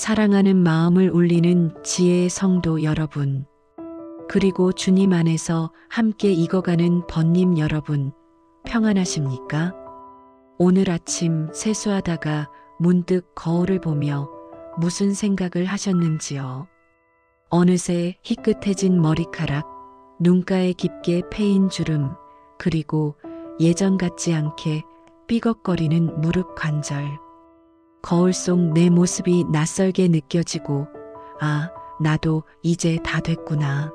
사랑하는 마음을 울리는 지혜의 성도 여러분, 그리고 주님 안에서 함께 익어가는 번님 여러분, 평안하십니까? 오늘 아침 세수하다가 문득 거울을 보며 무슨 생각을 하셨는지요? 어느새 희끗해진 머리카락, 눈가에 깊게 패인 주름, 그리고 예전 같지 않게 삐걱거리는 무릎 관절. 거울 속 내 모습이 낯설게 느껴지고, 아, 나도 이제 다 됐구나.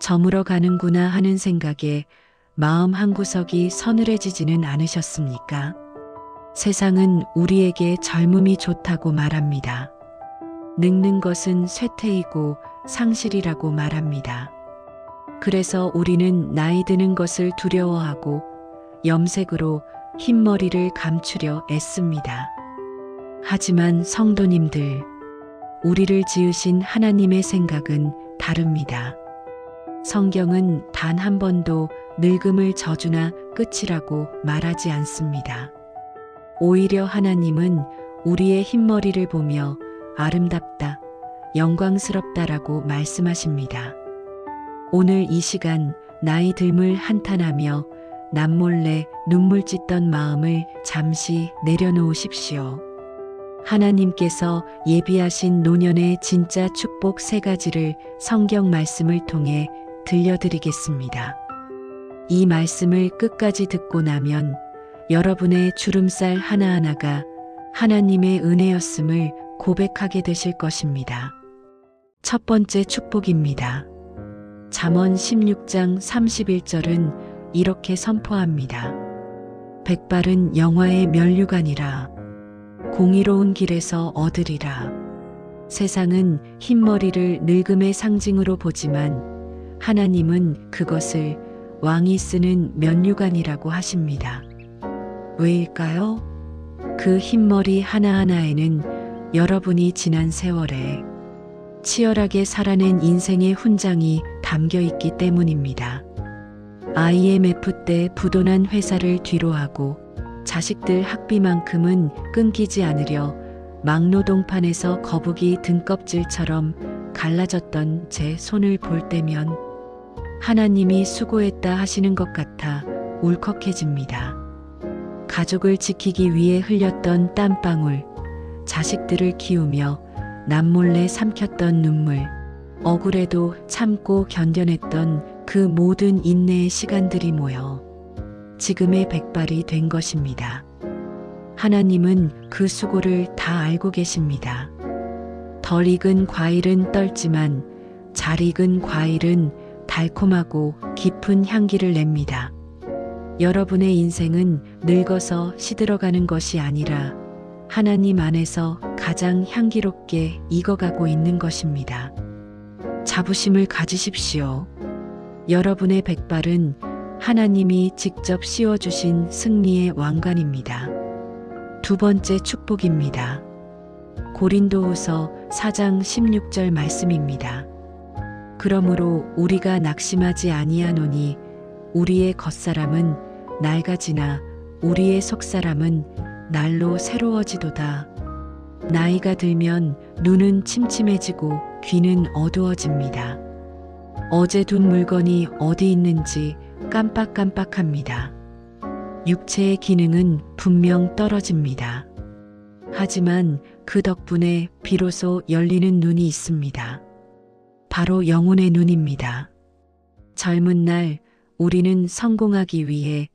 저물어 가는구나 하는 생각에 마음 한구석이 서늘해지지는 않으셨습니까? 세상은 우리에게 젊음이 좋다고 말합니다. 늙는 것은 쇠퇴이고 상실이라고 말합니다. 그래서 우리는 나이 드는 것을 두려워하고 염색으로 흰머리를 감추려 애씁니다. 하지만 성도님들, 우리를 지으신 하나님의 생각은 다릅니다. 성경은 단 한 번도 늙음을 저주나 끝이라고 말하지 않습니다. 오히려 하나님은 우리의 흰머리를 보며 아름답다, 영광스럽다라고 말씀하십니다. 오늘 이 시간 나이 듦을 한탄하며 남몰래 눈물 찢던 마음을 잠시 내려놓으십시오. 하나님께서 예비하신 노년의 진짜 축복 세 가지를 성경 말씀을 통해 들려드리겠습니다. 이 말씀을 끝까지 듣고 나면 여러분의 주름살 하나하나가 하나님의 은혜였음을 고백하게 되실 것입니다. 첫 번째 축복입니다. 잠언 16장 31절은 이렇게 선포합니다. 백발은 영화의 면류관이라 공의로운 길에서 얻으리라. 세상은 흰머리를 늙음의 상징으로 보지만 하나님은 그것을 왕이 쓰는 면류관이라고 하십니다. 왜일까요? 그 흰머리 하나하나에는 여러분이 지난 세월에 치열하게 살아낸 인생의 훈장이 담겨 있기 때문입니다. IMF 때 부도난 회사를 뒤로하고 자식들 학비만큼은 끊기지 않으려 막노동판에서 거북이 등껍질처럼 갈라졌던 제 손을 볼 때면 하나님이 수고했다 하시는 것 같아 울컥해집니다. 가족을 지키기 위해 흘렸던 땀방울, 자식들을 키우며 남몰래 삼켰던 눈물, 억울해도 참고 견뎌냈던 그 모든 인내의 시간들이 모여 지금의 백발이 된 것입니다. 하나님은 그 수고를 다 알고 계십니다. 덜 익은 과일은 떨지만 잘 익은 과일은 달콤하고 깊은 향기를 냅니다. 여러분의 인생은 늙어서 시들어가는 것이 아니라 하나님 안에서 가장 향기롭게 익어가고 있는 것입니다. 자부심을 가지십시오. 여러분의 백발은 하나님이 직접 씌워주신 승리의 왕관입니다. 두 번째 축복입니다. 고린도후서 4장 16절 말씀입니다. 그러므로 우리가 낙심하지 아니하노니 우리의 겉사람은 낡아지나 우리의 속사람은 날로 새로워지도다. 나이가 들면 눈은 침침해지고 귀는 어두워집니다. 어제 둔 물건이 어디 있는지 깜빡깜빡합니다. 육체의 기능은 분명 떨어집니다. 하지만 그 덕분에 비로소 열리는 눈이 있습니다. 바로 영혼의 눈입니다. 젊은 날 우리는 성공하기 위해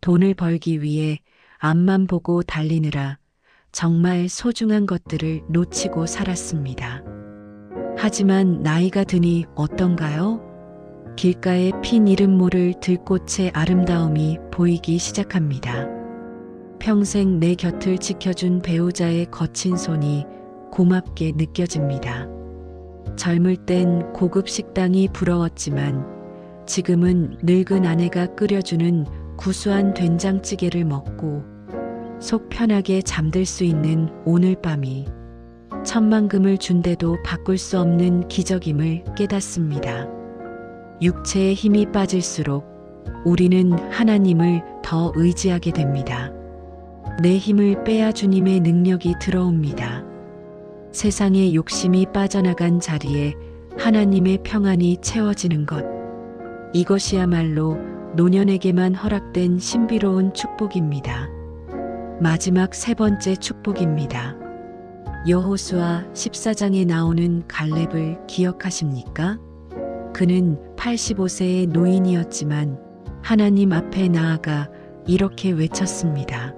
돈을 벌기 위해 앞만 보고 달리느라 정말 소중한 것들을 놓치고 살았습니다. 하지만 나이가 드니 어떤가요? 길가에 핀 이름 모를 들꽃의 아름다움이 보이기 시작합니다. 평생 내 곁을 지켜준 배우자의 거친 손이 고맙게 느껴집니다. 젊을 땐 고급 식당이 부러웠지만 지금은 늙은 아내가 끓여주는 구수한 된장찌개를 먹고 속 편하게 잠들 수 있는 오늘 밤이 천만금을 준데도 바꿀 수 없는 기적임을 깨닫습니다. 육체의 힘이 빠질수록 우리는 하나님을 더 의지하게 됩니다. 내 힘을 빼야 주님의 능력이 들어옵니다. 세상의 욕심이 빠져나간 자리에 하나님의 평안이 채워지는 것. 이것이야말로 노년에게만 허락된 신비로운 축복입니다. 마지막 세 번째 축복입니다. 여호수아 14장에 나오는 갈렙을 기억하십니까? 그는 85세의 노인이었지만 하나님 앞에 나아가 이렇게 외쳤습니다.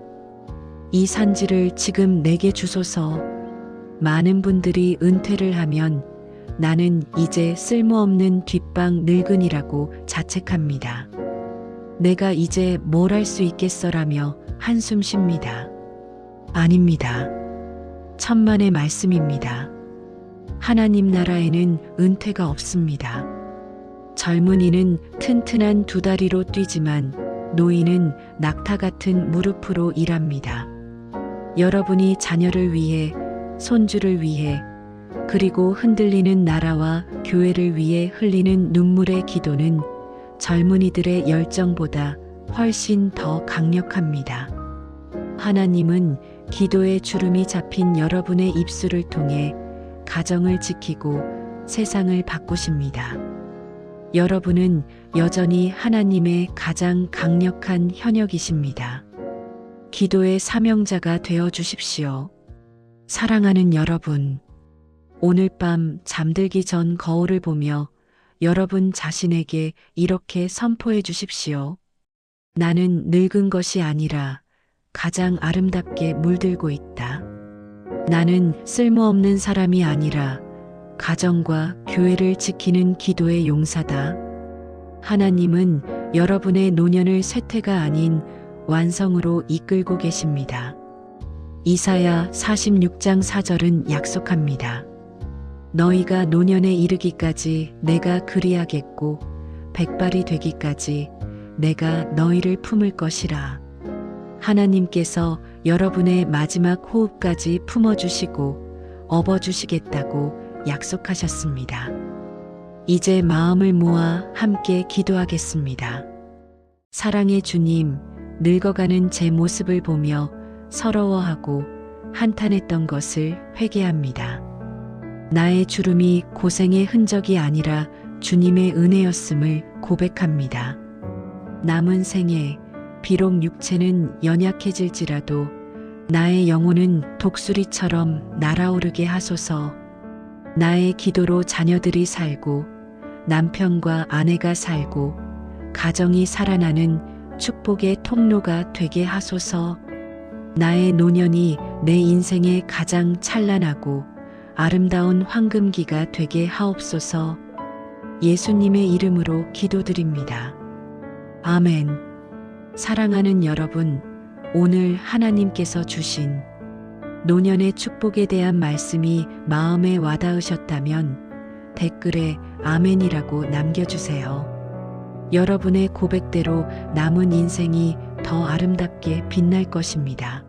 이 산지를 지금 내게 주소서. 많은 분들이 은퇴를 하면 나는 이제 쓸모없는 뒷방 늙은이라고 자책합니다. 내가 이제 뭘 할 수 있겠어라며 한숨 쉽니다. 아닙니다. 천만의 말씀입니다. 하나님 나라에는 은퇴가 없습니다. 젊은이는 튼튼한 두 다리로 뛰지만 노인은 낙타 같은 무릎으로 일합니다. 여러분이 자녀를 위해, 손주를 위해, 그리고 흔들리는 나라와 교회를 위해 흘리는 눈물의 기도는 젊은이들의 열정보다 훨씬 더 강력합니다. 하나님은 기도의 주름이 잡힌 여러분의 입술을 통해 가정을 지키고 세상을 바꾸십니다. 여러분은 여전히 하나님의 가장 강력한 현역이십니다. 기도의 사명자가 되어 주십시오. 사랑하는 여러분, 오늘 밤 잠들기 전 거울을 보며 여러분 자신에게 이렇게 선포해 주십시오. 나는 늙은 것이 아니라 가장 아름답게 물들고 있다. 나는 쓸모없는 사람이 아니라 가정과 교회를 지키는 기도의 용사다. 하나님은 여러분의 노년을 쇠퇴가 아닌 완성으로 이끌고 계십니다. 이사야 46장 4절은 약속합니다. 너희가 노년에 이르기까지 내가 그리하겠고 백발이 되기까지 내가 너희를 품을 것이라. 하나님께서 여러분의 마지막 호흡까지 품어주시고 업어주시겠다고 약속하셨습니다. 이제 마음을 모아 함께 기도하겠습니다. 사랑의 주님, 늙어가는 제 모습을 보며 서러워하고 한탄했던 것을 회개합니다. 나의 주름이 고생의 흔적이 아니라 주님의 은혜였음을 고백합니다. 남은 생에 비록 육체는 연약해질지라도 나의 영혼은 독수리처럼 날아오르게 하소서 나의 기도로 자녀들이 살고 남편과 아내가 살고 가정이 살아나는 축복의 통로가 되게 하소서 나의 노년이 내 인생의 가장 찬란하고 아름다운 황금기가 되게 하옵소서 예수님의 이름으로 기도드립니다. 아멘. 사랑하는 여러분, 오늘 하나님께서 주신 노년의 축복에 대한 말씀이 마음에 와닿으셨다면 댓글에 아멘이라고 남겨주세요. 여러분의 고백대로 남은 인생이 더 아름답게 빛날 것입니다.